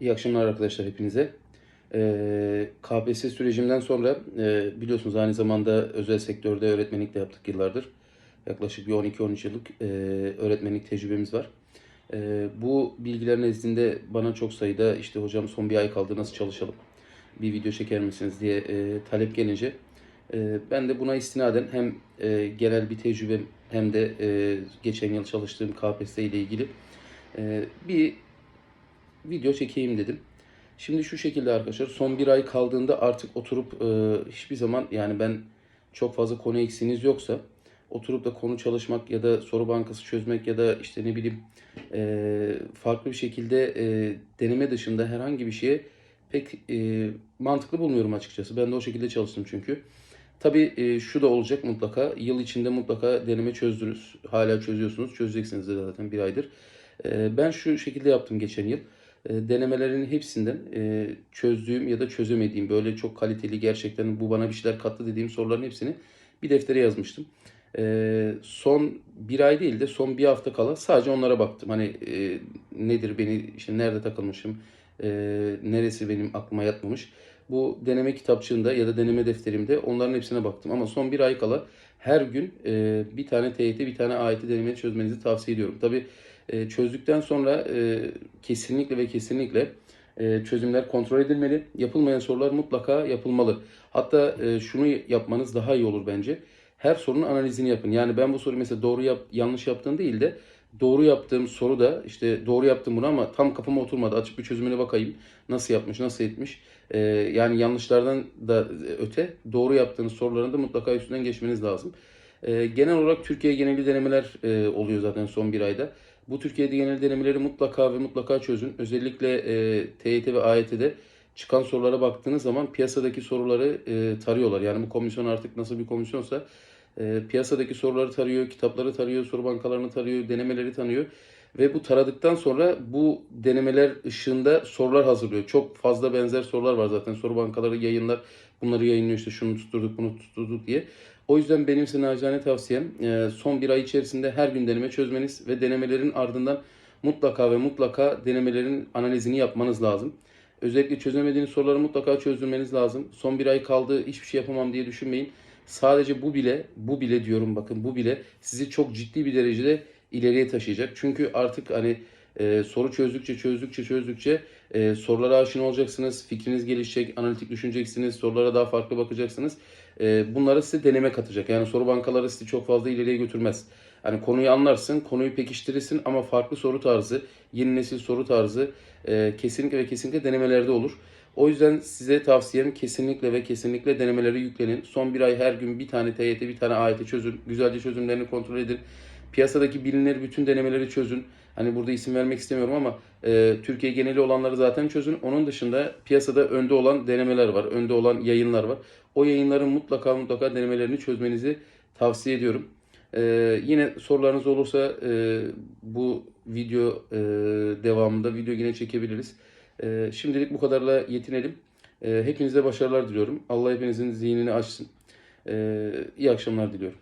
İyi akşamlar arkadaşlar hepinize. Ee, KPSS sürecimden sonra e, biliyorsunuz aynı zamanda özel sektörde öğretmenlik de yaptık yıllardır. Yaklaşık bir 12-13 yıllık e, öğretmenlik tecrübemiz var. E, bu bilgiler nezdinde bana çok sayıda işte hocam son bir ay kaldı nasıl çalışalım bir video çeker misiniz diye talep gelince ben de buna istinaden hem genel bir tecrübem hem de geçen yıl çalıştığım KPSS ile ilgili bir video çekeyim dedim. Şimdi şu şekilde arkadaşlar son bir ay kaldığında artık oturup e, hiçbir zaman yani ben çok fazla konu eksiğiniz yoksa oturup da konu çalışmak ya da soru bankası çözmek ya da işte ne bileyim e, farklı bir şekilde e, deneme dışında herhangi bir şeye pek e, mantıklı bulmuyorum açıkçası. Ben de o şekilde çalıştım çünkü. Tabii e, şu da olacak mutlaka. Yıl içinde mutlaka deneme çözdünüz. Hala çözüyorsunuz. Çözeceksiniz de zaten bir aydır. E, ben şu şekilde yaptım geçen yıl. E, denemelerin hepsinden e, çözdüğüm ya da çözemediğim böyle çok kaliteli gerçekten bu bana bir şeyler kattı dediğim soruların hepsini bir deftere yazmıştım. E, son bir ay değil de son bir hafta kala sadece onlara baktım. Hani nedir beni işte nerede takılmışım, neresi benim aklıma yatmamış. Bu deneme kitapçığında ya da deneme defterimde onların hepsine baktım. Ama son bir ay kala her gün bir tane TYT, bir tane AYT denemeyi çözmenizi tavsiye ediyorum. Tabii çözdükten sonra kesinlikle ve kesinlikle e, çözümler kontrol edilmeli. Yapılmayan sorular mutlaka yapılmalı. Hatta e, şunu yapmanız daha iyi olur bence. Her sorunun analizini yapın. Yani ben bu soruyu mesela doğru yap, yanlış yaptığım değil de doğru yaptığım soru da işte doğru yaptım bunu ama tam kafama oturmadı. Açıp bir çözümüne bakayım. Nasıl yapmış, nasıl etmiş. E, yani yanlışlardan da öte doğru yaptığınız soruların da mutlaka üstünden geçmeniz lazım. E, genel olarak Türkiye geneli denemeler e, oluyor zaten son bir ayda. Bu Türkiye'de genel denemeleri mutlaka ve mutlaka çözün. Özellikle e, TYT ve AYT'de çıkan sorulara baktığınız zaman piyasadaki soruları e, tarıyorlar. Yani bu komisyon artık nasıl bir komisyonsa e, piyasadaki soruları tarıyor, kitapları tarıyor, soru bankalarını tarıyor, denemeleri tanıyor. Ve bu taradıktan sonra bu denemeler ışığında sorular hazırlıyor. Çok fazla benzer sorular var zaten. Soru bankaları yayınlar. Bunları yayınlıyor işte şunu tutturduk bunu tutturduk diye. O yüzden benim size nacizane tavsiyem e, son bir ay içerisinde her gün deneme çözmeniz ve denemelerin ardından mutlaka ve mutlaka denemelerin analizini yapmanız lazım. Özellikle çözemediğiniz soruları mutlaka çözdürmeniz lazım. Son bir ay kaldı hiçbir şey yapamam diye düşünmeyin. Sadece bu bile, bu bile diyorum bakın bu bile sizi çok ciddi bir derecede ileriye taşıyacak. Çünkü artık hani e, soru çözdükçe çözdükçe çözdükçe e, sorulara aşina olacaksınız. Fikriniz gelişecek, analitik düşüneceksiniz, sorulara daha farklı bakacaksınız. E, bunları size deneme katacak. Yani soru bankaları sizi çok fazla ileriye götürmez. Hani konuyu anlarsın, konuyu pekiştirirsin ama farklı soru tarzı, yeni nesil soru tarzı e, kesinlikle ve kesinlikle denemelerde olur. O yüzden size tavsiyem kesinlikle ve kesinlikle denemeleri yüklenin. Son bir ay her gün bir tane TYT, bir tane AYT çözün. Güzelce çözümlerini kontrol edin. Piyasadaki bilinir bütün denemeleri çözün. Hani burada isim vermek istemiyorum ama e, Türkiye geneli olanları zaten çözün. Onun dışında piyasada önde olan denemeler var. Önde olan yayınlar var. O yayınların mutlaka mutlaka denemelerini çözmenizi tavsiye ediyorum. E, yine sorularınız olursa e, bu video e, devamında video yine çekebiliriz. E, şimdilik bu kadarla yetinelim. E, hepinize başarılar diliyorum. Allah hepinizin zihnini açsın. E, iyi akşamlar diliyorum.